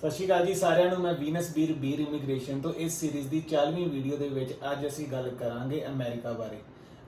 ਸਤਿ ਸ਼੍ਰੀ ਅਕਾਲ ਜੀ ਸਾਰਿਆਂ ਨੂੰ, ਮੈਂ ਵੀਨਸ ਬੀਰ ਬੀਰ ਇਮੀਗ੍ਰੇਸ਼ਨ ਤੋਂ। ਇਸ ਸੀਰੀਜ਼ ਦੀ 40ਵੀਂ ਵੀਡੀਓ ਦੇ ਵਿੱਚ ਅੱਜ ਅਸੀਂ ਗੱਲ ਕਰਾਂਗੇ ਅਮਰੀਕਾ ਬਾਰੇ।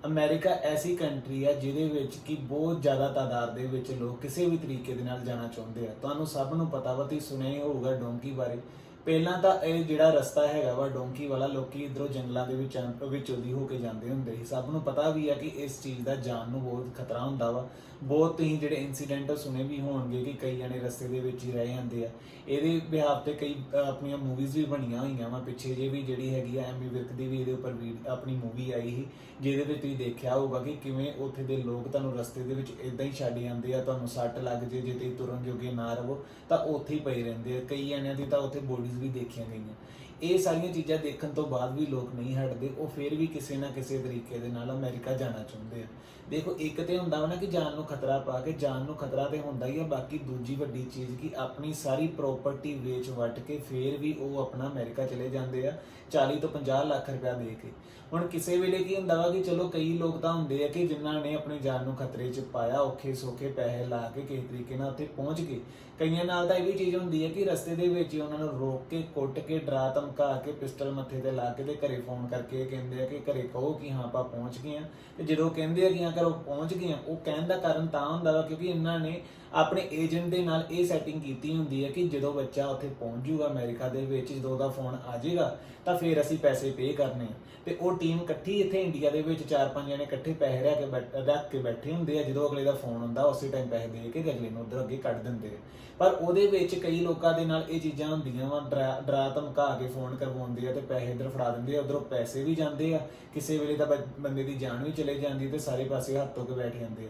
ਅਮਰੀਕਾ ਐਸੀ ਕੰਟਰੀ ਹੈ ਜਿਹਦੇ ਵਿੱਚ ਕਿ ਬਹੁਤ ਜ਼ਿਆਦਾ ਤਾਦਾਦ ਦੇ ਵਿੱਚ ਲੋਕ ਕਿਸੇ ਵੀ ਤਰੀਕੇ ਦੇ ਨਾਲ ਜਾਣਾ ਚਾਹੁੰਦੇ ਆ। ਤੁਹਾਨੂੰ ਸਭ ਨੂੰ ਪਤਾ ਵਾ, ਤੁਸੀਂ ਸੁਣਿਆ ਹੀ ਹੋਊਗਾ ਡੋਂਕੀ ਬਾਰੇ। ਪਹਿਲਾਂ ਤਾਂ ਇਹ ਜਿਹੜਾ ਰਸਤਾ ਹੈਗਾ ਵਾ, ਡੋਂਕੀ ਵਾਲਾ, ਲੋਕੀ ਇਧਰੋਂ ਜੰਗਲਾਂ ਦੇ ਵਿੱਚ ਵਿੱਚੋਂ ਦੀ ਹੋ ਕੇ ਜਾਂਦੇ ਹੁੰਦੇ ਸੀ। ਸਭ ਨੂੰ ਪਤਾ ਵੀ ਆ ਕਿ ਇਸ ਚੀਜ਼ ਦਾ ਜਾਨ ਨੂੰ ਬਹੁਤ ਖਤਰਾ ਹੁੰਦਾ ਵਾ। ਬਹੁਤ ਹੀ ਜਿਹੜੇ ਇਨਸੀਡੈਂਟ ਸੁਣੇ ਵੀ ਹੋਣਗੇ ਕਿ ਕਈ ਜਣੇ ਰਸਤੇ ਦੇ ਵਿੱਚ ਹੀ ਰਹਿ ਜਾਂਦੇ ਆ। ਇਹਦੇ ਬਿਹਾਫ ਤੇ ਕਈ ਆਪਣੀਆਂ ਮੂਵੀਜ਼ ਵੀ ਬਣੀਆਂ ਹੋਈਆਂ ਵਾ। ਪਿੱਛੇ ਜੇ ਵੀ ਜਿਹੜੀ ਹੈਗੀ ਆ, ਐਮੀ ਵਿਰਕ ਦੀ ਵੀ ਇਹਦੇ ਉੱਪਰ ਵੀ ਆਪਣੀ ਮੂਵੀ ਆਈ ਸੀ, ਜਿਹਦੇ ਵਿੱਚ ਤੁਸੀਂ ਦੇਖਿਆ ਹੋਊਗਾ ਕਿ ਕਿਵੇਂ ਉੱਥੇ ਦੇ ਲੋਕ ਤੁਹਾਨੂੰ ਰਸਤੇ ਦੇ ਵਿੱਚ ਇਦਾਂ ਹੀ ਛੱਡ ਜਾਂਦੇ ਆ। ਤੁਹਾਨੂੰ ਸੱਟ ਲੱਗ ਜੇ ਜੇ ਤੁਸੀਂ ਤੁਰਨ ਜੋਗੇ ਨਾ ਰਹੋ ਤਾਂ ਉੱਥੇ ਹੀ ਪਏ ਰਹਿੰਦੇ ਆ। ਕਈ ਜਣਿਆਂ ਦੀ ਤਾਂ ਉੱਥੇ ਬੋਡੀਜ਼ ਵੀ ਦੇਖੀਆਂ ਗਈਆਂ। ਇਹ ਸਾਰੀਆਂ ਚੀਜ਼ਾਂ ਦੇਖਣ ਤੋਂ ਬਾਅਦ ਵੀ ਲੋਕ ਨਹੀਂ ਹਟਦੇ, ਉਹ ਫਿਰ ਵੀ ਕਿਸੇ ਨਾ ਕਿਸੇ ਤਰੀਕੇ ਦੇ ਨਾਲ ਅਮਰੀਕਾ ਜਾਣਾ ਚਾਹੁੰਦੇ ਆ। ਦੇਖੋ, ਇੱਕ ਤੇ ਹੁੰਦਾ ਵਾ ਨਾ ਕਿ ਜਾਨ ਨੂੰ ਖਤਰਾ ਪਾ ਕੇ, ਜਾਨ ਨੂੰ ਖਤਰਾ ਤੇ ਹੁੰਦਾ ਹੀ ਆ, ਬਾਕੀ ਦੂਜੀ ਵੱਡੀ ਚੀਜ਼ ਕਿ ਆਪਣੀ ਸਾਰੀ ਪ੍ਰਾਪਰਟੀ ਵੇਚ ਵਟ ਕੇ ਫੇਰ ਵੀ ਉਹ ਆਪਣਾ ਅਮਰੀਕਾ ਚਲੇ ਜਾਂਦੇ ਆ 40 ਤੋਂ 50 ਲੱਖ ਰੁਪਇਆ ਦੇ ਕੇ। ਹੁਣ ਕਿਸੇ ਵੇਲੇ ਕੀ ਹੁੰਦਾ ਵਾ ਕਿ ਚਲੋ ਕਈ ਲੋਕ ਤਾਂ ਹੁੰਦੇ ਆ ਕਿ ਜਿਨ੍ਹਾਂ ਨੇ ਆਪਣੀ ਜਾਨ ਨੂੰ ਖਤਰੇ 'ਚ ਪਾਇਆ, ਔਖੇ ਸੌਖੇ ਪੈਸੇ ਲਾ ਕੇ ਕਿਸੇ ਤਰੀਕੇ ਨਾਲ ਉੱਥੇ ਪਹੁੰਚ ਗਏ। ਕਈਆਂ ਨਾਲ ਤਾਂ ਇਹ ਵੀ ਚੀਜ਼ ਹੁੰਦੀ ਹੈ ਕਿ ਰਸਤੇ ਦੇ ਵਿੱਚ ਹੀ ਉਹਨਾਂ ਨੂੰ ਰੋਕ ਕੇ, ਕੁੱਟ ਕੇ ਡਰਾ ਧਮਕਾ ਕੇ ਪਿਸਟਲ ਮੱਥੇ ਤੇ ਲਾ ਕੇ ਤੇ ਘਰੇ ਫੋਨ ਕਰਕੇ ਕਹਿੰਦੇ ਆ ਕਿ ਘਰੇ ਕਹੋ ਕਿ ਹਾਂ, ਆਪਾਂ ਪਹੁੰਚ ਗਏ ਆ ਤੇ ਜਦੋਂ ਕਹਿੰਦੇ ਆ ਕਿ ਹਾਂ, ਘਰੋਂ ਪਹੁੰਚ ਗਏ ਆ ਉਹ ਕਹਿਣ ਦਾ ਕਾਰਨ ਤਾਂ ਹੁੰਦਾ ਵਾ ਕਿਉਂਕਿ ਇਹਨਾਂ ਨੇ ਆਪਣੇ ਏਜੰਟ ਦੇ ਨਾਲ ਇਹ ਸੈਟਿੰਗ ਕੀਤੀ ਹੁੰਦੀ ਹੈ ਕਿ ਜਦੋਂ ਬੱਚਾ ਉੱਥੇ ਪਹੁੰਚ ਜੂਗਾ ਅਮਰੀਕਾ ਦੇ ਵਿੱਚ, ਜਦੋਂ ਉਹਦਾ ਫੋਨ ਆ ਜਾਏਗਾ, ਤਾਂ ਫਿਰ ਅਸੀਂ ਪੈਸੇ ਪੇ ਕਰਨੇ ਤੇ ਉਹ ਟੀਮ ਇਕੱਠੀ ਇੱਥੇ ਇੰਡੀਆ ਦੇ ਵਿੱਚ ਚਾਰ ਪੰਜ ਜਣੇ ਇਕੱਠੇ ਪੈਸੇ ਰੱਖ ਕੇ ਬੈਠ- ਰੱਖ ਕੇ ਬੈਠੇ ਹੁੰਦੇ ਆ, ਜਦੋਂ ਅਗਲੇ ਦਾ ਫੋਨ ਹੁੰਦਾ ਉਸੇ ਟਾਈਮ ਪੈਸੇ ਦੇ ਕੇ ਅਗਲੇ ਨੂੰ ਉਧਰ ਅੱਗੇ ਕੱਢ ਦਿੰਦੇ ਆ। ਪਰ ਉਹਦੇ ਵਿੱਚ ਕਈ ਲੋਕਾਂ ਦੇ ਨਾਲ ਇਹ ਚੀਜ਼ਾਂ ਹੁੰਦੀਆਂ ਵਾ ਡਰਾ ਧਮਕਾ ਕੇ ਫੋਨ ਕਰਵਾਉਂਦੇ ਆ ਤੇ ਪੈਸੇ ਇਧਰ ਫੜਾ ਦਿੰਦੇ ਆ, ਉਧਰੋਂ ਪੈਸੇ ਵੀ ਜਾਂਦੇ ਆ। ਕਿਸੇ ਵੇਲੇ ਤਾਂ ਬ- ਬੰਦੇ ਦੀ ਜਾਨ ਵੀ ਚਲੇ ਜਾਂਦੀ ਤੇ ਸਾਰੇ ਪਾਸੇ ਹੱਥ ਧੋ ਕੇ ਬੈਠ ਜਾਂਦੇ ਆ।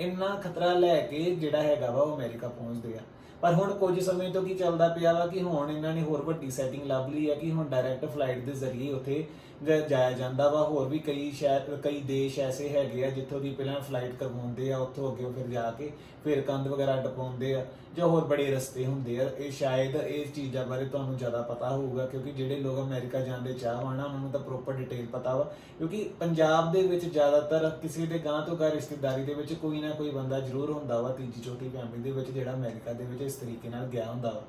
ਇੰਨਾ ਖਤਰਾ ਲੈ ਕੇ ਜਿਹੜਾ ਹੈਗਾ ਵਾ ਉਹ ਅਮਰੀਕਾ ਪਹੁੰਚਦੇ ਆ। ਪਰ ਹੁਣ ਕੁਝ ਸਮੇਂ ਤੋਂ ਕੀ ਚੱਲਦਾ ਪਿਆ ਵਾ ਕਿ ਹੁਣ ਇਹਨਾਂ ਨੇ ਹੋਰ ਵੱਡੀ ਸੈਟਿੰਗ ਲੱਭ ਲਈ ਆ ਕਿ ਹੁਣ ਡਾਇਰੈਕਟ ਫਲਾਈਟ ਦੇ ਜ਼ਰੀਏ ਉੱਥੇ ਜਾਇਆ ਜਾਂਦਾ ਵਾ। ਹੋਰ ਵੀ ਕਈ ਸ਼ਹਿਰ ਕਈ ਦੇਸ਼ ਐਸੇ ਹੈਗੇ ਆ ਜਿੱਥੋਂ ਦੀ ਪਹਿਲਾਂ ਫਲਾਈਟ ਕਰਵਾਉਂਦੇ ਆ, ਉੱਥੋਂ ਅੱਗੇ ਫਿਰ ਜਾ ਕੇ ਫਿਰ ਕੰਧ ਵਗੈਰਾ ਟਪਾਉਂਦੇ ਆ ਜਾਂ ਹੋਰ ਬੜੇ ਰਸਤੇ ਹੁੰਦੇ ਆ। ਇਹ ਸ਼ਾਇਦ ਇਹ ਚੀਜ਼ਾਂ ਬਾਰੇ ਤੁਹਾਨੂੰ ਜ਼ਿਆਦਾ ਪਤਾ ਹੋਊਗਾ ਕਿਉਂਕਿ ਜਿਹੜੇ ਲੋਕ ਅਮਰੀਕਾ ਜਾਂਦੇ ਚਾਹਵਾਨ ਆ, ਉਹਨਾਂ ਨੂੰ ਤਾਂ ਪ੍ਰੋਪਰ ਡਿਟੇਲ ਪਤਾ ਵਾ। ਕਿਉਂਕਿ ਪੰਜਾਬ ਦੇ ਵਿੱਚ ਜ਼ਿਆਦਾਤਰ ਕਿਸੇ ਦੇ ਗਾਂ ਤੋਂ ਗਾਂ ਰਿਸ਼ਤੇਦਾਰੀ ਦੇ ਵਿੱਚ ਕੋਈ ਨਾ ਕੋਈ ਬੰਦਾ ਜ਼ਰੂਰ ਹੁੰਦਾ ਵਾ। ਤੀਜੀ ਚੌਥੀ ਫੈਮਿਲੀ ਦੇ ਵਿੱਚ ਜਿਹੜਾ ਅਮਰੀਕਾ ਦੇ ਵਿੱਚ ਇਸ ਤਰੀਕੇ ਨਾਲ ਗਿਆ ਹੁੰਦਾ ਵਾ।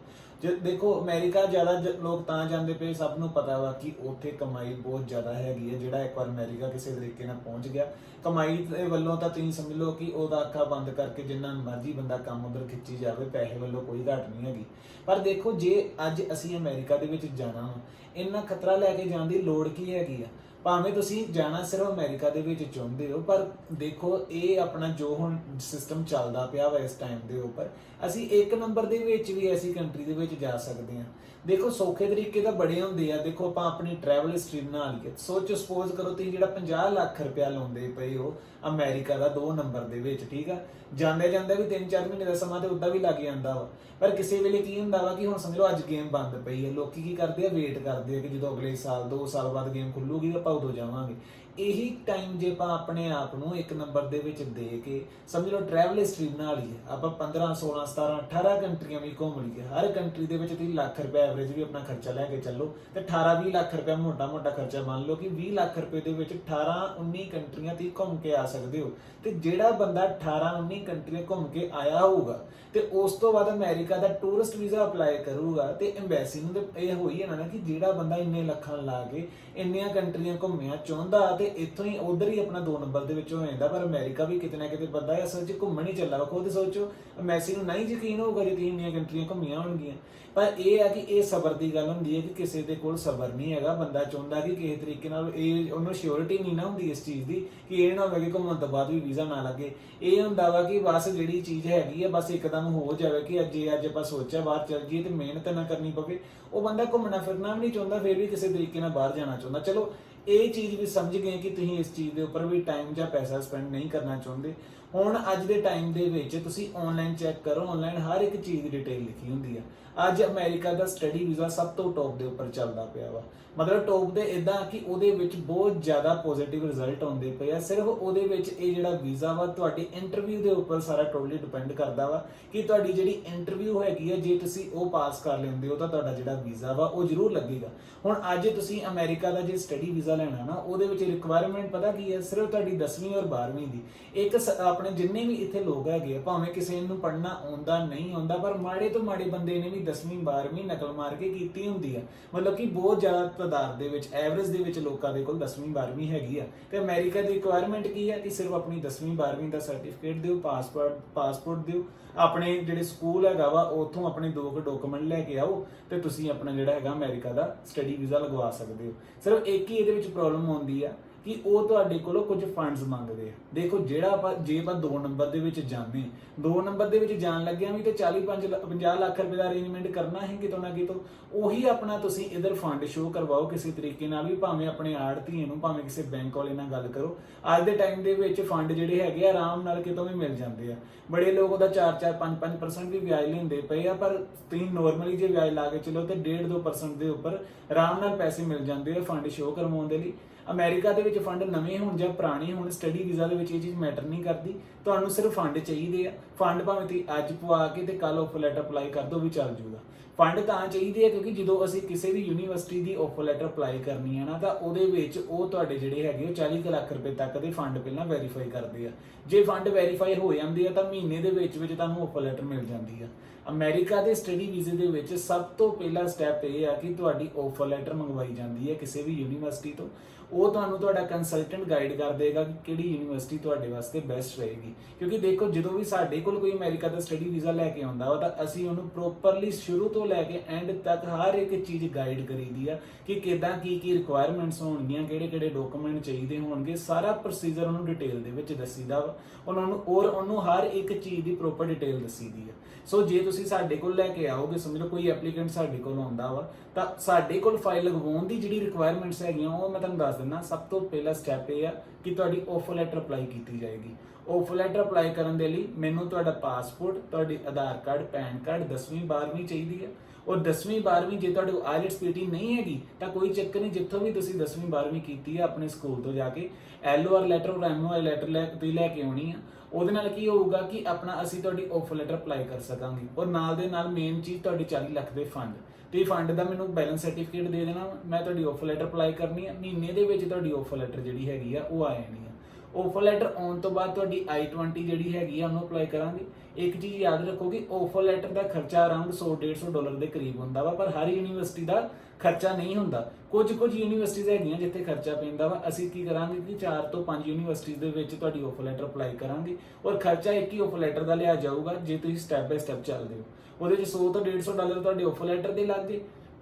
ਜੇ ਦੇਖੋ ਅਮਰੀਕਾ ਜ਼ਿਆਦਾ ਜ- ਲੋਕ ਤਾਂ ਜਾਂਦੇ ਪਏ, ਸਭ ਨੂੰ ਪਤਾ ਵਾ ਕਿ ਉੱਥੇ ਕਮਾਈ ਬਹੁਤ ਜ਼ਿਆਦਾ ਹੈਗੀ ਹੈ, ਜਿਹੜਾ ਇੱਕ ਵਾਰ ਅਮਰੀਕਾ ਕਿਸੇ ਤਰੀਕੇ ਨਾਲ ਪਹੁੰਚ ਗਿਆ। ਕਮਾਈ ਦੇ ਵੱਲੋਂ ਤਾਂ ਤੁਸੀਂ ਸਮਝ ਲਓ ਕਿ ਉਹਦਾ ਅੱਖਾਂ ਬੰਦ ਕਰਕੇ ਜਿੰਨਾ ਮਰਜ਼ੀ ਬੰਦਾ ਕੰਮ ਉਧਰ ਖਿੱਚੀ ਜਾਵੇ, ਪੈਸੇ ਵੱਲੋਂ ਕੋਈ ਘਾਟ ਨਹੀਂ ਹੈਗੀ। ਪਰ ਦੇਖੋ, ਜੇ ਅੱਜ ਅਸੀਂ ਅਮਰੀਕਾ ਦੇ ਵਿੱਚ ਜਾਣਾ ਵਾ, ਇੰਨਾ ਖਤਰਾ ਲੈ ਕੇ ਜਾਣ ਦੀ ਲੋੜ ਕੀ ਹੈਗੀ ਆ? ਭਾਵੇਂ ਤੁਸੀਂ ਜਾਣਾ ਸਿਰਫ ਅਮਰੀਕਾ ਦੇ ਵਿੱਚ ਚਾਹੁੰਦੇ ਹੋ, ਪਰ ਦੇਖੋ, ਇਹ ਆਪਣਾ ਜੋ ਹੁਣ ਸਿਸਟਮ ਚੱਲਦਾ ਪਿਆ ਵਾ ਇਸ ਟਾਈਮ ਦੇ ਉੱਪਰ, ਅਸੀਂ ਇੱਕ ਨੰਬਰ ਦੇ ਵਿੱਚ ਵੀ ਐਸੀ ਕੰਟਰੀ ਦੇ ਵਿੱਚ ਜਾ ਸਕਦੇ ਹਾਂ। ਦੇਖੋ, ਸੌਖੇ ਤਰੀਕੇ ਤਾਂ ਬੜੇ ਹੁੰਦੇ ਆ। ਦੇਖੋ, ਆਪਾਂ ਆਪਣੀ ਟਰੈਵਲ ਹਿਸਟਰੀ ਬਣਾ ਲਈਏ। ਸੋਚੋ ਸਪੋਜ਼ ਕਰੋ ਤੁਸੀਂ ਜਿਹੜਾ 50 ਲੱਖ ਰੁਪਇਆ ਲਾਉਂਦੇ ਪਏ ਹੋ ਅਮਰੀਕਾ ਦਾ ਦੋ ਨੰਬਰ ਦੇ ਵਿੱਚ, ਠੀਕ ਆ? ਜਾਂਦੇ ਜਾਂਦੇ ਵੀ 3-4 ਮਹੀਨੇ ਦਾ ਸਮਾਂ ਤੇ ਉਦਾਂ ਵੀ ਲੱਗ ਜਾਂਦਾ ਵਾ। ਪਰ ਕਿਸੇ ਵੇਲੇ ਕੀ ਹੁੰਦਾ ਵਾ ਕਿ ਹੁਣ ਸਮਝ ਲਓ ਅੱਜ ਗੇਮ ਬੰਦ ਪਈ ਹੈ, ਲੋਕੀ ਕੀ ਕਰਦੇ ਆ ਵੇਟ ਕਰਦੇ ਆ ਕਿ ਜਦੋਂ ਅਗਲੇ ਸਾਲ 2 ਸਾਲ ਬਾਅਦ ਗੇਮ ਖੁੱਲੂਗੀ ਆਪਾਂ ਉਦੋਂ ਜਾਵਾਂਗੇ। ਇਹੀ ਟਾਈਮ ਜੇ ਆਪਾਂ ਆਪਣੇ ਆਪ ਨੂੰ ਇੱਕ ਨੰਬਰ ਦੇ ਵਿੱਚ ਦੇ ਕੇ ਸਮਝ ਲਓ ਟਰੈਵਲ ਹਿਸਟਰੀ ਬਣਾ ਲਈਏ, ਆਪਾਂ 15 16 17 18 ਕੰਟਰੀਆਂ ਵੀ ਘੁੰਮ ਲਈਏ, ਹਰ ਕੰਟਰੀ ਦੇ ਵਿੱਚ ਤੁਸੀਂ ਲੱਖ ਰੁਪਏ ਐਵਰੇਜ ਵੀ ਆਪਣਾ ਖਰਚਾ ਲੈ ਕੇ ਚੱਲੋ, ਤੇ 18 20 ਲੱਖ ਰੁਪਏ ਮੋਟਾ ਮੋਟਾ ਖਰਚਾ ਮੰਨ ਲਓ ਕਿ 20 ਲੱਖ ਰੁਪਏ ਦੇ ਵਿੱਚ 18 19 ਕੰਟਰੀਆਂ ਤੁਸੀਂ ਘੁੰਮ ਕੇ ਆ ਸਕਦੇ ਹੋ, ਤੇ ਜਿਹੜਾ ਬੰਦਾ 18 19 ਕੰਟਰੀਆਂ ਘੁੰਮ ਕੇ ਆਇਆ ਹੋਊਗਾ, ਤੇ ਉਸ ਤੋਂ ਬਾਅਦ ਅਮਰੀਕਾ ਦਾ ਟੂਰਿਸਟ ਵੀਜ਼ਾ ਅਪਲਾਈ ਕਰੂਗਾ, ਤੇ ਐਮਬੈਸੀ ਨੂੰ ਤੇ ਇਹ ਹੋਈ ਹੈ ਨਾ ਕਿ ਜਿਹੜਾ ਬੰਦਾ ਇੰਨੇ ਲੱਖਾਂ ਲਾ ਕੇ ਇੰਨੀਆਂ ਕੰਟਰੀਆਂ ਘੁੰਮਿਆ ਚਾਹੁੰਦਾ ਤੇ ਇੱਥੋਂ ਹੀ, ਉਧਰ ਹੀ ਆਪਣਾ ਦੋ ਨੰਬਰ ਦੇ ਵਿੱਚ ਹੋ ਜਾਂਦਾ, ਪਰ ਅਮਰੀਕਾ ਵੀ ਕਿਤੇ ਨਾ ਕਿਤੇ ਬੰਦਾ ਅਸਲ 'ਚ ਘੁੰਮਣ ਹੀ ਚੱਲਾ ਵਾ, ਖੁਦ ਸੋਚੋ, ਮੈਸੀ ਨੂੰ ਨਹੀਂ ਯਕੀਨ ਹੋਊਗਾ ਜੇ ਤੁਸੀਂ ਇੰਨੀਆਂ ਕੰਟਰੀਆਂ ਘੁੰਮੀਆਂ ਹੋਣਗੀਆਂ। ਪਰ ਇਹ ਹੈ ਕਿ ਇਹ ਸਬਰ ਦੀ ਗੱਲ ਹੁੰਦੀ ਹੈ ਕਿ ਕਿਸੇ ਦੇ ਕੋਲ ਸਬਰ ਨਹੀਂ ਹੈਗਾ, ਬੰਦਾ ਚਾਹੁੰਦਾ ਕਿ ਕਿਸੇ ਤਰੀਕੇ ਨਾਲ ਇਹ, ਉਹਨੂੰ ਸ਼ਿਓਰਿਟੀ ਨਹੀਂ ਨਾ ਹੁੰਦੀ ਇਸ ਚੀਜ਼ ਦੀ, ਕਿ ਇਹ ਨਾ ਹੋਵੇ ਕਿ ਘੁੰਮਣ ਤੋਂ ਬਾਅਦ ਵੀ ਵੀਜ਼ਾ ਨਾ ਲੱਗੇ। ਇਹ ਹੁੰਦਾ ਵਾ ਕਿ ਬਸ ਜਿਹੜੀ ਚੀਜ਼ ਹੈਗੀ ਹੈ ਬਸ ਇੱਕਦਮ ਹੋ ਜਾਵੇ ਕਿ ਅੱਜ ਇਹ, ਅੱਜ ਆਪਾਂ ਸੋਚਿਆ, ਬਾਹਰ ਚੱਲ ਜੀਏ ਤੇ ਮਿਹਨਤ ਨਾ ਕਰਨੀ ਪਵੇ। ਉਹ ਬੰਦਾ ਘੁੰਮਣਾ ਫਿਰਨਾ ਵੀ ਨਹੀਂ ਚਾਹੁੰਦਾ, ਫਿਰ ਵੀ ਕਿਸੇ ਤਰੀਕੇ ਨਾਲ ਬਾਹਰ ਜਾਣਾ ਚਾਹੁੰਦਾ। ਚਲੋ ਇਹ ਚੀਜ਼ ਵੀ ਸਮਝ ਗਏ ਕਿ ਤੁਸੀਂ ਇਸ ਚੀਜ਼ ਦੇ ਉੱਪਰ ਵੀ ਟਾਈਮ ਜਾਂ ਪੈਸਾ ਸਪੈਂਡ ਨਹੀਂ ਕਰਨਾ ਚਾਹੁੰਦੇ। ਹੁਣ ਅੱਜ ਦੇ ਟਾਈਮ ਦੇ ਵਿੱਚ ਤੁਸੀਂ ਆਨਲਾਈਨ ਚੈੱਕ ਕਰੋ ਆਨਲਾਈਨ ਹਰ ਇੱਕ ਚੀਜ਼ ਦੀ ਡਿਟੇਲ ਲਿਖੀ ਹੁੰਦੀ ਆ। ਅੱਜ ਅਮਰੀਕਾ ਦਾ ਸਟੱਡੀ ਵੀਜ਼ਾ ਸਭ ਤੋਂ ਟੌਪ ਦੇ ਉੱਪਰ ਚੱਲਦਾ ਪਿਆ ਵਾ। ਮਤਲਬ ਟੌਪ ਦੇ ਇਦਾਂ ਕਿ ਉਹਦੇ ਵਿੱਚ ਬਹੁਤ ਜ਼ਿਆਦਾ ਪੋਜ਼ਿਟਿਵ ਰਿਜ਼ਲਟ ਆਉਂਦੇ ਪਏ ਆ। ਸਿਰਫ ਉਹਦੇ ਵਿੱਚ ਇਹ ਜਿਹੜਾ ਵੀਜ਼ਾ ਵਾ, ਤੁਹਾਡੀ ਇੰਟਰਵਿਊ ਦੇ ਉੱਪਰ ਸਾਰਾ ਟੋਟਲੀ ਡਿਪੈਂਡ ਕਰਦਾ ਵਾ ਕਿ ਤੁਹਾਡੀ ਜਿਹੜੀ ਇੰਟਰਵਿਊ ਹੈਗੀ ਆ, ਜੇ ਤੁਸੀਂ ਉਹ ਪਾਸ ਕਰ ਲੈਂਦੇ ਹੋ ਤਾਂ ਤੁਹਾਡਾ ਜਿਹੜਾ ਵੀਜ਼ਾ ਵਾ, ਉਹ ਜ਼ਰੂਰ ਲੱਗੇਗਾ। ਹੁਣ ਅੱਜ ਤੁਸੀਂ ਅਮਰੀਕਾ ਦਾ ਜੇ ਸਟੱਡੀ ਵੀਜ਼ਾ ਲੈਣਾ ਨਾ, ਉਹਦੇ ਵਿੱਚ ਰਿਕੁਆਇਰਮੈਂਟ ਪਤਾ ਕੀ ਹੈ ਸਿਰਫ ਤੁਹਾਡੀ 10ਵੀਂ ਔਰ 12ਵੀਂ ਦੀ। ਇੱਕ ਸ- ਆਪਣੇ ਜਿੰਨੇ ਵੀ ਇੱਥੇ ਲੋਕ ਹੈਗੇ ਆ, ਭਾਵੇਂ ਕਿਸੇ ਨੂੰ ਪੜ੍ਹਨਾ ਆਉਂਦਾ, ਨਹੀਂ ਆਉਂਦਾ, ਪਰ ਮਾੜੇ ਤੋਂ ਮਾੜੇ ਬੰਦੇ ਨੇ ਵੀ 10ਵੀਂ 12ਵੀਂ ਨਕਲ ਮਾਰ ਕੇ ਕੀਤੀ ਹੁੰਦੀ ਆ। ਮਤਲਬ ਕਿ ਬਹੁਤ ਜ਼ਿਆਦਾ ਤਾਦਾਦ ਦੇ ਵਿੱਚ ਐਵਰੇਜ ਦੇ ਵਿੱਚ ਲੋਕਾਂ ਦੇ ਕੋਲ 10ਵੀਂ 12ਵੀਂ ਹੈਗੀ ਆ। ਤੇ ਅਮਰੀਕਾ ਦੀ ਰਿਕੁਆਇਰਮੈਂਟ ਕੀ ਹੈ ਕਿ ਸਿਰਫ ਆਪਣੀ 10ਵੀਂ 12ਵੀਂ ਦਾ ਸਰਟੀਫਿਕੇਟ ਦਿਓ ਪਾਸਪੋਰਟ ਪਾਸਪੋਰਟ ਦਿਓ। ਆਪਣੇ ਜਿਹੜੇ ਸਕੂਲ ਹੈਗਾ ਵਾ, ਉੱਥੋਂ ਆਪਣੇ ਦੋ ਕੁ ਡਾਕੂਮੈਂਟ ਲੈ ਕੇ ਆਓ ਤੇ ਤੁਸੀਂ ਆਪਣਾ ਜਿਹੜਾ ਹੈਗਾ ਅਮਰੀਕਾ ਦਾ ਸਟੱਡੀ ਵੀਜ਼ਾ ਲਗਵਾ ਸਕਦੇ ਹੋ। ਸਿਰਫ ਇੱਕ ਹੀ ਇਹਦੇ ਵਿੱਚ ਪ੍ਰੋਬਲਮ ਆਉਂਦੀ ਆ। ਕਿ ਉਹ ਤੁਹਾਡੇ ਕੋਲੋਂ ਕੁਝ ਫੰਡਸ ਮੰਗਦੇ ਆ। ਦੇਖੋ, ਜਿਹੜਾ ਆਪਾਂ ਜੇ ਆਪਾਂ 2 ਨੰਬਰ ਦੇ ਵਿੱਚ ਜਾਂਦੇ 2 ਨੰਬਰ ਦੇ ਵਿੱਚ ਜਾਣ ਲੱਗਿਆ ਵੀ ਤੇ 45 50 ਲੱਖ ਰੁਪਏ ਦਾ ਅਰੇਂਜਮੈਂਟ ਕਰਨਾ ਹੈ ਕਿਤੋਂ ਨਾ ਕਿਤੋਂ, ਉਹੀ ਆਪਣਾ ਤੁਸੀਂ ਇਧਰ ਫੰਡ ਸ਼ੋ ਕਰਵਾਓ ਕਿਸੇ ਤਰੀਕੇ ਨਾਲ ਵੀ, ਭਾਵੇਂ ਆਪਣੇ ਆੜਤੀਏ ਨੂੰ, ਭਾਵੇਂ ਕਿਸੇ ਬੈਂਕ ਵਾਲੇ ਨਾਲ ਗੱਲ ਕਰੋ। ਅੱਜ ਦੇ ਟਾਈਮ ਦੇ ਵਿੱਚ ਫੰਡ ਜਿਹੜੇ ਹੈਗੇ ਆ, ਆਰਾਮ ਨਾਲ ਕਿਤੋਂ ਵੀ ਮਿਲ ਜਾਂਦੇ ਆ। ਬੜੇ ਲੋਕ ਉਹਦਾ 4 4 5 5% ਵੀ ਵਿਆਜ ਲੈਂਦੇ ਪਏ ਆ, ਪਰ ਤੁਸੀਂ ਨੋਰਮਲੀ ਜੇ ਵਿਆਜ ਲਾ ਕੇ ਚਲੋ ਤੇ 1.5 2% ਦੇ ਉੱਪਰ ਆਰਾਮ ਨਾਲ ਪੈਸੇ ਮਿਲ ਜਾਂਦੇ ਆ ਫੰਡ ਸ਼ੋ ਕਰਵਾਉਣ ਦੇ ਲਈ। ਅਮਰੀਕਾ ਦੇ ਵਿੱਚ ਫੰਡ ਨਵੇਂ ਹੋਣ ਜਾਂ ਪੁਰਾਣੇ ਹੋਣ ਸਟੱਡੀ ਵੀਜ਼ਾ ਦੇ ਵਿੱਚ ਇਹ ਚੀਜ਼ ਮੈਟਰ ਨਹੀਂ ਕਰਦੀ। ਤੁਹਾਨੂੰ ਸਿਰਫ ਫੰਡ ਚਾਹੀਦੇ ਆ। ਫੰਡ ਭਾਵੇਂ ਤੁਸੀਂ ਅੱਜ ਪਵਾ ਕੇ ਤੇ ਕੱਲ ਆਫਰ ਲੈਟਰ ਅਪਲਾਈ ਕਰ ਦੋ ਵੀ ਚੱਲ ਜੂਗਾ। ਫੰਡ ਤਾਂ ਚਾਹੀਦੇ ਆ ਕਿਉਂਕਿ ਜਦੋਂ ਅਸੀਂ ਕਿਸੇ ਵੀ ਯੂਨੀਵਰਸਿਟੀ ਦੀ ਆਫਰ ਲੈਟਰ ਅਪਲਾਈ ਕਰਨੀ ਹੈ ਨਾ, ਤਾਂ ਉਹਦੇ ਵਿੱਚ ਉਹ ਤੁਹਾਡੇ ਜਿਹੜੇ ਹੈਗੇ ਉਹ 40 ਕੁ ਲੱਖ ਰੁਪਏ ਤੱਕ ਦੇ ਫੰਡ ਪਹਿਲਾਂ ਵੈਰੀਫਾਈ ਕਰਦੇ ਆ। ਜੇ ਫੰਡ ਵੈਰੀਫਾਈ ਹੋ ਜਾਂਦੇ ਆ, ਤਾਂ ਮਹੀਨੇ ਦੇ ਵਿੱਚ ਵਿੱਚ ਤੁਹਾਨੂੰ ਆਫਰ ਲੈਟਰ ਮਿਲ ਜਾਂਦੀ ਆ। ਅਮਰੀਕਾ ਦੇ ਸਟੱਡੀ ਵੀਜ਼ੇ ਦੇ ਵਿੱਚ ਸਭ ਤੋਂ ਪਹਿਲਾ ਸਟੈਪ ਇਹ ਆ ਕਿ ਤੁਹਾਡੀ ਆਫਰ ਲੈਟਰ ਮੰਗਵਾਈ ਜਾਂਦੀ ਹੈ ਕਿਸੇ ਵੀ ਯੂਨੀਵਰਸਿਟੀ ਤੋਂ। ਉਹ ਤੁਹਾਨੂੰ ਤੁਹਾਡਾ ਕੰਸਲਟੈਂਟ ਗਾਈਡ ਕਰ ਦੇਗਾ ਕਿ ਕਿਹੜੀ ਯੂਨੀਵਰਸਿਟੀ ਤੁਹਾਡੇ ਵਾਸਤੇ ਬੈਸਟ ਰਹੇਗੀ। ਕਿਉਂਕਿ ਦੇਖੋ, ਜਦੋਂ ਵੀ ਸਾਡੇ ਕੋਲ ਕੋਈ ਅਮਰੀਕਾ ਦਾ ਸਟੱਡੀ ਵੀਜ਼ਾ ਲੈ ਕੇ ਆਉਂਦਾ ਵਾ, ਤਾਂ ਅਸੀਂ ਉਹਨੂੰ ਪ੍ਰੋਪਰਲੀ ਸ਼ੁਰੂ ਤੋਂ ਲੈ ਕੇ ਐਂਡ ਤੱਕ ਹਰ ਇੱਕ ਚੀਜ਼ ਗਾਈਡ ਕਰੀਦੀ ਆ ਕਿ ਕਿਦਾਂ ਕੀ ਕੀ ਰਿਕੁਆਇਰਮੈਂਟਸ ਹੋਣਗੀਆਂ, ਕਿਹੜੇ ਕਿਹੜੇ ਡਾਕੂਮੈਂਟ ਚਾਹੀਦੇ ਹੋਣਗੇ, ਸਾਰਾ ਪ੍ਰੋਸੀਜਰ ਉਹਨੂੰ ਡਿਟੇਲ ਦੇ ਵਿੱਚ ਦੱਸੀਦਾ ਵਾ। ਉਹਨਾਂ ਨੂੰ ਔਰ ਉਹਨੂੰ ਹਰ ਇੱਕ ਚੀਜ਼ ਦੀ ਪ੍ਰੋਪਰ ਡਿਟੇਲ ਦੱਸੀਦੀ ਆ। ਸੋ ਜੇ ਤੁਸੀਂ ਸਾਡੇ ਕੋਲ ਲੈ ਕੇ ਆਓਗੇ, ਸਮਝ ਲਓ ਕੋਈ ਐਪਲੀਕੈਂਟ ਸਾਡੇ ਕੋਲ ਆਉਂਦਾ ਵਾ, ਤਾਂ ਸਾਡੇ ਕੋਲ ਫਾਈਲ ਲਗਵਾਉਣ ਦੀ ਜਿਹੜੀ ਰਿਕੁਆਇਰਮੈਂਟਸ ਹੈਗੀਆਂ, ਉਹ ਮੈਂ ਤੁਹਾਨੂੰ ਦੱਸ ਦਿੰਦਾ, ਸਭ ਤੋਂ ਪਹਿਲਾ ਸਟੈਪ ਇਹ ਆ ਕਿ ਤੁਹਾਡੀ ਆਫਰ ਲੈਟਰ ਅਪਲਾਈ ਕੀਤੀ ਜਾਏਗੀ। ਆਫਰ ਲੈਟਰ ਅਪਲਾਈ ਕਰਨ ਦੇ ਲਈ ਮੈਨੂੰ ਤੁਹਾਡਾ ਪਾਸਪੋਰਟ ਤੁਹਾਡੀ ਆਧਾਰ ਕਾਰਡ, ਪੈਨ ਕਾਰਡ 10ਵੀਂ 12ਵੀਂ ਚਾਹੀਦੀ ਹੈ। ਔਰ 10ਵੀਂ 12ਵੀਂ ਜੇ ਤੁਹਾਡੇ ਕੋਲ ਆਈਲਟਸ ਪੀਟੀ ਨਹੀਂ ਹੈਗੀ, ਤਾਂ ਕੋਈ ਚੱਕਰ ਨਹੀਂ, ਜਿੱਥੋਂ ਵੀ ਤੁਸੀਂ 10ਵੀਂ 12ਵੀਂ ਕੀਤੀ ਹੈ ਆਪਣੇ ਸਕੂਲ ਤੋਂ ਜਾ ਕੇ ਐਲਓਆਰ ਲੈਟਰ ਔਰ ਐਮਓਆਰ ਲੈਟਰ ਲੈ ਤੁਸੀਂ ਲੈ ਕੇ ਆਉਣੀ ਆ। ਉਹਦੇ ਨਾਲ ਕੀ ਹੋਊਗਾ ਕਿ ਆਪਣਾ ਅਸੀਂ ਤੁਹਾਡੀ ਆਫਰ ਲੈਟਰ ਅਪਲਾਈ ਕਰ ਸਕਾਂਗੇ। ਔਰ ਨਾਲ ਦੇ ਨਾਲ ਮੇਨ ਚੀਜ਼ ਤੁਹਾਡੀ 40 ਲੱਖ ਦੇ ਫੰਡ ਤੇ ਫੰਡ ਦਾ ਮੈਨੂੰ ਬੈਲੈਂਸ ਸਰਟੀਫਿਕੇਟ ਦੇ ਦੇਣਾ, ਮੈਂ ਤੁਹਾਡੀ ਆਫਰ ਲੈਟਰ ਅਪਲਾਈ ਕਰਨੀ ਹੈ ਮਹੀਨੇ ਦੇ ਵਿੱਚ ਤੁਹਾਡੀ ਆਫਰ ਲੈਟਰ ਜਿਹੜੀ ਹੈਗੀ ਆ, ਉਹ ਆ ਜਾਣੀ ਆ। ਆਫਰ ਲੈਟਰ ਆਉਣ ਤੋਂ ਬਾਅਦ ਤੁਹਾਡੀ I20 ਜਿਹੜੀ ਹੈਗੀ ਆ, ਉਹਨੂੰ ਅਪਲਾਈ ਕਰਾਂਗੇ। ਇੱਕ ਚੀਜ਼ ਯਾਦ ਰੱਖੋ ਕਿ ਆਫਰ ਲੈਟਰ ਦਾ ਖਰਚਾ ਅਰਾਊਂਡ 100 150 ਡਾਲਰ ਦੇ ਕਰੀਬ ਹੁੰਦਾ ਵਾ, ਪਰ ਹਰ ਯੂਨੀਵਰਸਿਟੀ ਦਾ ਖਰਚਾ ਨਹੀਂ ਹੁੰਦਾ। ਕੁਝ ਕੁਝ ਯੂਨੀਵਰਸਿਟੀਆਂ ਹੈਗੀਆਂ ਜਿੱਥੇ ਖਰਚਾ ਪੈਂਦਾ ਵਾ, ਅਸੀਂ ਕੀ ਕਰਾਂਗੇ ਕਿ 4 ਤੋਂ 5 ਯੂਨੀਵਰਸਿਟੀਆਂ ਦੇ ਵਿੱਚ ਤੁਹਾਡੀ ਆਫਰ ਲੈਟਰ ਅਪਲਾਈ ਕਰਾਂਗੇ ਔਰ ਖਰਚਾ ਇੱਕ ਹੀ ਆਫਰ ਲੈਟਰ ਦਾ ਲਿਆ ਜਾਊਗਾ, ਜੇ ਤੁਸੀਂ ਸਟੈਪ ਬਾਈ ਸਟੈਪ ਚੱਲਦੇ ਹੋ। ਉਹਦੇ ਚ 100 ਤੋਂ 150 ਡਾਲਰ ਤੁਹਾਡੇ ਆਫਰ ਲੈਟਰ ਦੇ ਲੱਗ ਗਏ।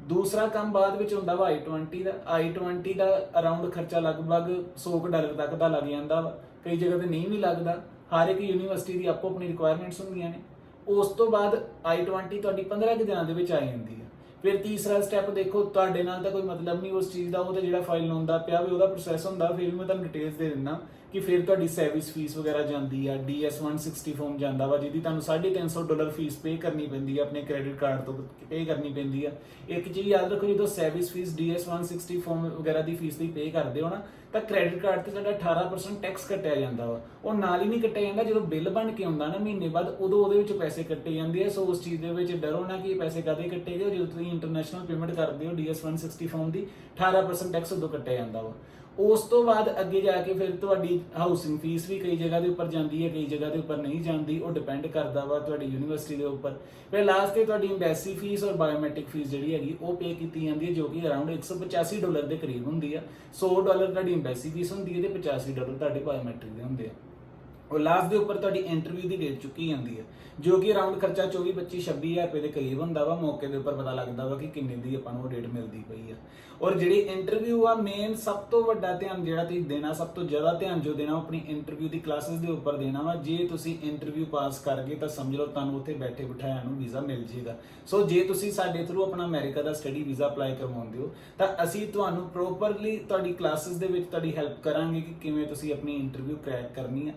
ਦੂਸਰਾ ਕੰਮ ਬਾਅਦ ਵਿੱਚ ਹੁੰਦਾ ਵਾ I20 ਦਾ I20 ਦਾ ਅਰਾਊਂਡ ਖਰਚਾ ਲਗਭਗ 100 ਕੁ ਡਾਲਰ ਤੱਕ ਦਾ ਲੱਗ ਜਾਂਦਾ ਵਾ। ਕਈ ਜਗ੍ਹਾ ਤੇ ਨਹੀਂ ਵੀ ਲੱਗਦਾ। ਹਰ ਇੱਕ ਯੂਨੀਵਰਸਿਟੀ ਦੀ ਆਪੋ ਆਪਣੀ ਰਿਕੁਆਇਰਮੈਂਟਸ ਹੁੰਦੀਆਂ ਨੇ। ਉਸ ਤੋਂ ਬਾਅਦ I20 ਤੁਹਾਡੀ 15 ਕੁ ਦਿਨਾਂ ਦੇ ਵਿੱਚ ਆ ਜਾਂਦੀ ਹੈ ਫਿਰ ਤੀਸਰਾ ਸਟੈਪ ਦੇਖੋ, ਤੁਹਾਡੇ ਨਾਲ ਤਾਂ ਕੋਈ ਮਤਲਬ ਨਹੀਂ ਉਸ ਚੀਜ਼ ਦਾ, ਉਹ ਤਾਂ ਜਿਹੜਾ ਫਾਈਲ ਹੁੰਦਾ ਪਿਆ ਵੀ, ਉਹਦਾ ਪ੍ਰੋਸੈਸ ਹੁੰਦਾ। ਫਿਰ ਵੀ ਮੈਂ ਤੁਹਾਨੂੰ ਡਿਟੇਲਸ ਦੇ ਦਿੰਦਾ। ਕਿ ਫਿਰ ਤੁਹਾਡੀ ਸਰਵਿਸ ਫੀਸ ਵਗੈਰਾ ਜਾਂਦੀ ਆ DS 160 ਫਾਰਮ ਜਾਂਦਾ ਵਾ, ਜਿਹਦੀ ਤੁਹਾਨੂੰ 350 ਡਾਲਰ ਫੀਸ ਪੇ ਕਰਨੀ ਪੈਂਦੀ ਆ, ਆਪਣੇ ਕ੍ਰੈਡਿਟ ਕਾਰਡ ਤੋਂ ਪੇ ਕਰਨੀ ਪੈਂਦੀ ਆ। ਇੱਕ ਚੀਜ਼ ਯਾਦ ਰੱਖੋ, ਜਦੋਂ ਸਰਵਿਸ ਫੀਸ DS 160 ਫਾਰਮ ਵਗੈਰਾ ਦੀ ਫੀਸ ਦੀ ਪੇ ਕਰਦੇ ਹੋ ਨਾ, ਤਾਂ ਕ੍ਰੈਡਿਟ ਕਾਰਡ ਤੇ ਸਾਡਾ 18% ਟੈਕਸ ਕੱਟਿਆ ਜਾਂਦਾ ਵਾ। ਉਹ ਨਾਲ ਹੀ ਨਹੀਂ ਕੱਟਿਆ ਜਾਂਦਾ, ਜਦੋਂ ਬਿੱਲ ਬਣ ਕੇ ਆਉਂਦਾ ਨਾ ਮਹੀਨੇ ਬਾਅਦ, ਉਦੋਂ ਉਹਦੇ ਵਿੱਚ ਪੈਸੇ ਕੱਟੇ ਜਾਂਦੇ ਆ। ਸੋ ਉਸ ਚੀਜ਼ ਦੇ ਵਿੱਚ ਡਰੋ ਨਾ ਕਿ ਇਹ ਪੈਸੇ ਕਦੇ ਕੱਟੇ ਗਏ ਜਦੋਂ ਤੁਸੀਂ ਇੰਟਰਨੈਸ਼ਨਲ ਪੇਮੈਂਟ ਕਰਦੇ ਹੋ DS 160 ਫਾਰਮ ਦੀ 18% ਟੈਕਸ ਉਦੋਂ ਕੱਟਿਆ ਜਾਂਦਾ ਵਾ। ਉਸ ਤੋਂ ਬਾਅਦ ਅੱਗੇ ਜਾ ਕੇ ਫਿਰ ਤੁਹਾਡੀ ਹਾਊਸਿੰਗ ਫੀਸ ਵੀ ਕਈ ਜਗ੍ਹਾ ਦੇ ਉੱਪਰ ਜਾਂਦੀ ਹੈ, ਕਈ ਜਗ੍ਹਾ ਦੇ ਉੱਪਰ ਨਹੀਂ ਜਾਂਦੀ, ਉਹ ਡਿਪੈਂਡ ਕਰਦਾ ਵਾ ਤੁਹਾਡੀ ਯੂਨੀਵਰਸਿਟੀ ਦੇ ਉੱਪਰ। ਫਿਰ ਲਾਸਟ ਤੇ ਤੁਹਾਡੀ ਐਮਬੈਸੀ ਫੀਸ ਔਰ ਬਾਇਓਮੈਟ੍ਰਿਕ ਫੀਸ ਜਿਹੜੀ ਹੈਗੀ, ਉਹ ਪੇ ਕੀਤੀ ਜਾਂਦੀ ਹੈ, ਜੋ ਕਿ ਅਰਾਊਂਡ 185 ਡਾਲਰ ਦੇ ਕਰੀਬ ਹੁੰਦੀ ਆ। 100 ਡਾਲਰ ਤੁਹਾਡੀ ਐਮਬੈਸੀ ਫੀਸ ਹੁੰਦੀ ਹੈ ਤੇ 85 ਡਾਲਰ ਤੁਹਾਡੇ ਬਾਇਓਮੈਟ੍ਰਿਕ ਦੇ ਹੁੰਦੇ ਆ। ਉਹ ਲਾਸਟ ਦੇ ਉੱਪਰ ਤੁਹਾਡੀ ਇੰਟਰਵਿਊ ਦੀ ਡੇਟ ਚੁੱਕੀ ਜਾਂਦੀ ਹੈ, ਜੋ ਕਿ ਅਰਾਊਂਡ ਖਰਚਾ 24 25 26000 ਰੁਪਏ ਦੇ ਕਰੀਬ ਹੁੰਦਾ ਵਾ, ਮੌਕੇ ਦੇ ਉੱਪਰ ਪਤਾ ਲੱਗਦਾ ਵਾ ਕਿ ਕਿੰਨੇ ਦੀ ਆਪਾਂ ਨੂੰ ਡੇਟ ਮਿਲਦੀ ਪਈ ਆ। ਔਰ ਜਿਹੜੀ ਇੰਟਰਵਿਊ ਆ ਮੇਨ ਸਭ ਤੋਂ ਵੱਡਾ ਧਿਆਨ ਜਿਹੜਾ ਤੁਸੀਂ ਦੇਣਾ, ਸਭ ਤੋਂ ਜ਼ਿਆਦਾ ਧਿਆਨ ਜੋ ਦੇਣਾ ਆਪਣੀ ਇੰਟਰਵਿਊ ਦੀ ਕਲਾਸਿਸ ਦੇ ਉੱਪਰ ਦੇਣਾ ਵਾ। ਜੇ ਤੁਸੀਂ ਇੰਟਰਵਿਊ ਪਾਸ ਕਰ ਗਏ ਤਾਂ ਸਮਝ ਲਓ ਤੁਹਾਨੂੰ ਉੱਥੇ ਬੈਠੇ ਬਿਠਾਇਆ ਨੂੰ ਵੀਜ਼ਾ ਮਿਲ ਜੇਗਾ। ਸੋ ਜੇ ਤੁਸੀਂ ਸਾਡੇ ਥਰੂ ਆਪਣਾ ਅਮਰੀਕਾ ਦਾ ਸਟੱਡੀ ਵੀਜ਼ਾ ਅਪਲਾਈ ਕਰਵਾਉਂਦੇ ਹੋ ਤਾਂ ਅਸੀਂ ਤੁਹਾਨੂੰ ਪ੍ਰੋਪਰਲੀ ਤੁਹਾਡੀ ਕਲਾਸਿਸ ਦੇ ਵਿੱਚ ਤੁਹਾਡੀ ਹੈਲਪ ਕਰਾਂਗੇ ਕਿ ਕਿਵੇਂ ਤੁਸੀਂ ਆਪਣੀ ਇੰਟਰਵਿਊ ਕ੍ਰੈਕ ਕਰਨੀ ਆ।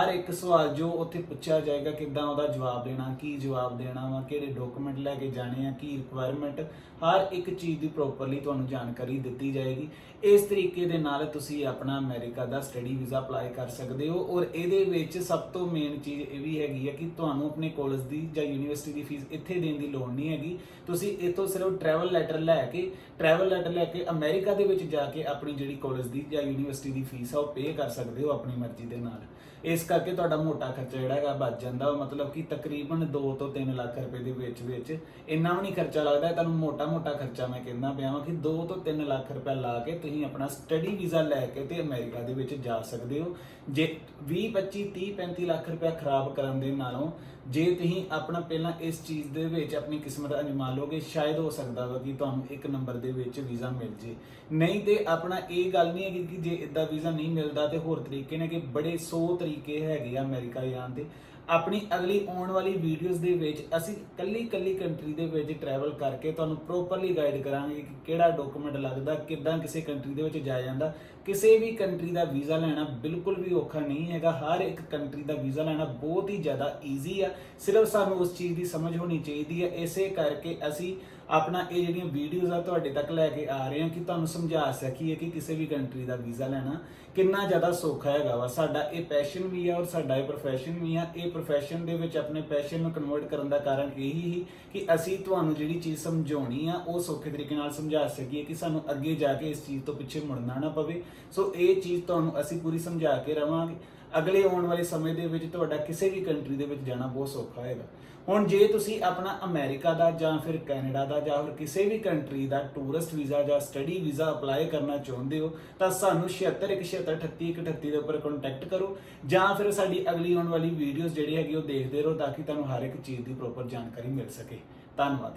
ਹਰ ਇੱਕ ਸਵਾਲ ਜੋ ਉੱਥੇ ਪੁੱਛਿਆ ਜਾਏਗਾ ਕਿੱਦਾਂ ਉਹਦਾ ਜਵਾਬ ਦੇਣਾ, ਕੀ ਜਵਾਬ ਦੇਣਾ ਵਾ, ਕਿਹੜੇ ਡਾਕੂਮੈਂਟ ਲੈ ਕੇ ਜਾਣੇ ਆ, ਕੀ ਰਿਕੁਆਇਰਮੈਂਟ ਹਰ ਇੱਕ ਚੀਜ਼ ਦੀ ਪ੍ਰੋਪਰਲੀ ਤੁਹਾਨੂੰ ਜਾਣਕਾਰੀ ਦਿੱਤੀ ਜਾਏਗੀ। ਇਸ ਤਰੀਕੇ ਦੇ ਨਾਲ ਤੁਸੀਂ ਆਪਣਾ ਅਮਰੀਕਾ ਦਾ ਸਟੱਡੀ ਵੀਜ਼ਾ ਅਪਲਾਈ ਕਰ ਸਕਦੇ ਹੋ ਔਰ ਇਹਦੇ ਵਿੱਚ ਸਭ ਤੋਂ ਮੇਨ ਚੀਜ਼ ਇਹ ਵੀ ਹੈਗੀ ਹੈ ਕਿ ਤੁਹਾਨੂੰ ਆਪਣੇ ਕਾਲਜ ਦੀ ਜਾਂ ਯੂਨੀਵਰਸਿਟੀ ਦੀ ਫੀਸ ਇੱਥੇ ਦੇਣ ਦੀ ਲੋੜ ਨਹੀਂ ਹੈਗੀ। ਤੁਸੀਂ ਇੱਥੋਂ ਸਿਰਫ ਟਰੈਵਲ ਲੈਟਰ ਲੈ ਕੇ ਟਰੈਵਲ ਲੈਟਰ ਲੈ ਕੇ ਅਮਰੀਕਾ ਦੇ ਵਿੱਚ ਜਾ ਕੇ ਆਪਣੀ ਜਿਹੜੀ ਕਾਲਜ ਦੀ ਜਾਂ ਯੂਨੀਵਰਸਿਟੀ ਦੀ ਫੀਸ ਆ ਉਹ ਪੇ ਕਰ ਸਕਦੇ ਹੋ ਆਪਣੀ ਮਰਜ਼ੀ ਦੇ ਨਾਲ। ਇਸ ਕਰਕੇ ਤੁਹਾਡਾ ਮੋਟਾ ਖਰਚਾ ਜਿਹੜਾ ਹੈਗਾ ਬਚ ਜਾਂਦਾ। ਮਤਲਬ ਕਿ ਤਕਰੀਬਨ 2 ਤੋਂ 3 ਲੱਖ ਰੁਪਏ ਦੇ ਵਿੱਚ ਵਿੱਚ ਇੰਨਾ ਵੀ ਨਹੀਂ ਖਰਚਾ ਲੱਗਦਾ। ਇਹ ਤੁਹਾਨੂੰ ਮੋਟਾ ਮੋਟਾ ਖਰਚਾ ਮੈਂ ਕਹਿੰਦਾ ਪਿਆ ਵਾਂ ਕਿ 2 ਤੋਂ 3 ਲੱਖ ਰੁਪਏ ਲਾ ਕੇ ਤੁਸੀਂ ਆਪਣਾ ਸਟੱਡੀ ਵੀਜ਼ਾ ਲੈ ਕੇ ਤੇ ਅਮਰੀਕਾ ਦੇ ਵਿੱਚ ਜਾ ਸਕਦੇ ਹੋ। ਜੇ 20 25 30 35 ਲੱਖ ਰੁਪਏ ਖਰਾਬ ਕਰਨ ਦੇ ਨਾਲੋਂ ਜੇ ਤੁਸੀਂ ਆਪਣਾ ਪਹਿਲਾਂ ਇਸ ਚੀਜ਼ ਦੇ ਵਿੱਚ ਆਪਣੀ ਕਿਸਮਤ ਅਜਮਾ ਲੋਗੇ ਸ਼ਾਇਦ ਹੋ ਸਕਦਾ ਵਾ ਕਿ ਤੁਹਾਨੂੰ ਇੱਕ ਨੰਬਰ ਦੇ ਵਿੱਚ ਵੀਜ਼ਾ ਮਿਲ ਜੇ। ਨਹੀਂ ਤੇ ਆਪਣਾ ਇਹ ਗੱਲ ਨਹੀਂ ਹੈ ਕਿ ਜੇ ਇਦਾਂ ਵੀਜ਼ਾ ਨਹੀਂ ਮਿਲਦਾ ਤੇ ਹੋਰ ਤਰੀਕੇ ਨੇ ਕਿ ਬੜੇ 100 ਤਰੀਕੇ ਹੈਗੇ ਆ ਅਮਰੀਕਾ ਜਾਣ ਦੇ। ਆਪਣੀ ਅਗਲੀ ਆਉਣ ਵਾਲੀ ਵੀਡੀਓਜ਼ ਦੇ ਵਿੱਚ ਅਸੀਂ ਕੱਲੀ ਕੱਲੀ ਕੰਟਰੀ ਦੇ ਵਿੱਚ ਟਰੈਵਲ ਕਰਕੇ ਤੁਹਾਨੂੰ ਪ੍ਰੋਪਰਲੀ ਗਾਈਡ ਕਰਾਂਗੇ ਕਿ ਕਿਹੜਾ ਡਾਕੂਮੈਂਟ ਲੱਗਦਾ, ਕਿੱਦਾਂ ਕਿਸੇ ਕੰਟਰੀ ਦੇ ਵਿੱਚ ਜਾਇਆ ਜਾਂਦਾ। ਕਿਸੇ ਵੀ ਕੰਟਰੀ ਦਾ ਵੀਜ਼ਾ ਲੈਣਾ ਬਿਲਕੁਲ ਵੀ ਔਖਾ ਨਹੀਂ ਹੈਗਾ। ਹਰ ਇੱਕ ਕੰਟਰੀ ਦਾ ਵੀਜ਼ਾ ਲੈਣਾ ਬਹੁਤ ਹੀ ਜ਼ਿਆਦਾ ਈਜ਼ੀ ਆ। ਸਿਰਫ ਸਾਨੂੰ ਉਸ ਚੀਜ਼ ਦੀ ਸਮਝ ਹੋਣੀ ਚਾਹੀਦੀ ਹੈ ਇਸੇ ਕਰਕੇ ਅਸੀਂ ਆਪਣਾ ਇਹ ਜਿਹੜੀਆਂ ਵੀਡੀਓਜ਼ ਆ ਤੁਹਾਡੇ ਤੱਕ ਲੈ ਕੇ ਆ ਰਹੇ ਹਾਂ ਕਿ ਤੁਹਾਨੂੰ ਸਮਝਾ ਸਕੀਏ ਕਿ ਕਿਸੇ ਵੀ ਕੰਟਰੀ ਦਾ ਵੀਜ਼ਾ ਲੈਣਾ ਕਿੰਨਾ ਜ਼ਿਆਦਾ ਸੌਖਾ ਹੈਗਾ ਵਾ। ਸਾਡਾ ਇਹ ਪੈਸ਼ਨ ਵੀ ਆ ਔਰ ਸਾਡਾ ਇਹ profession ਵੀ ਆ। ਇਹ profession ਦੇ ਵਿੱਚ ਆਪਣੇ ਪੈਸ਼ਨ ਨੂੰ ਕਨਵਰਟ ਕਰਨ ਦਾ ਕਾਰਨ ਇਹੀ ਹੀ ਕਿ ਅਸੀਂ ਤੁਹਾਨੂੰ ਜਿਹੜੀ ਚੀਜ਼ ਸਮਝਾਉਣੀ ਆ, ਉਹ ਸੌਖੇ ਤਰੀਕੇ ਨਾਲ ਸਮਝਾ ਸਕੀਏ ਕਿ ਸਾਨੂੰ ਅੱਗੇ ਜਾ ਕੇ ਇਸ ਚੀਜ਼ ਤੋਂ ਪਿੱਛੇ ਮੁੜਨਾ ਨਾ ਪਵੇ। ਸੋ ਇਹ ਚੀਜ਼ ਤੁਹਾਨੂੰ ਅਸੀਂ ਪੂਰੀ ਸਮਝਾ ਕੇ ਰਵਾਂਗੇ। ਅਗਲੇ ਆਉਣ ਵਾਲੇ ਸਮੇਂ ਦੇ ਵਿੱਚ ਤੁਹਾਡਾ ਕਿਸੇ ਵੀ ਕੰਟਰੀ ਦੇ ਵਿੱਚ ਜਾਣਾ ਬਹੁਤ ਸੌਖਾ ਹੋਏਗਾ। ਹੁਣ ਜੇ ਤੁਸੀਂ ਆਪਣਾ ਅਮਰੀਕਾ ਦਾ ਜਾਂ ਫਿਰ ਕੈਨੇਡਾ ਦਾ ਜਾਂ ਫਿਰ ਕਿਸੇ ਵੀ ਕੰਟਰੀ ਦਾ ਟੂਰਿਸਟ ਵੀਜ਼ਾ ਜਾਂ ਸਟੱਡੀ ਵੀਜ਼ਾ ਅਪਲਾਈ ਕਰਨਾ ਚਾਹੁੰਦੇ ਹੋ, ਤਾਂ ਸਾਨੂੰ 7616381138 ਦੇ ਉੱਪਰ ਕੰਟੈਕਟ ਕਰੋ ਜਾਂ ਫਿਰ ਸਾਡੀ ਅਗਲੀ ਆਉਣ ਵਾਲੀ ਵੀਡੀਓਜ਼ ਜਿਹੜੀ ਹੈਗੀ ਉਹ ਦੇਖਦੇ ਰਹੋ ਤਾਂ ਕਿ ਤੁਹਾਨੂੰ ਹਰ ਇੱਕ ਚੀਜ਼ ਦੀ ਪ੍ਰੋਪਰ ਜਾਣਕਾਰੀ ਮਿਲ ਸਕੇ। ਧੰਨਵਾਦ।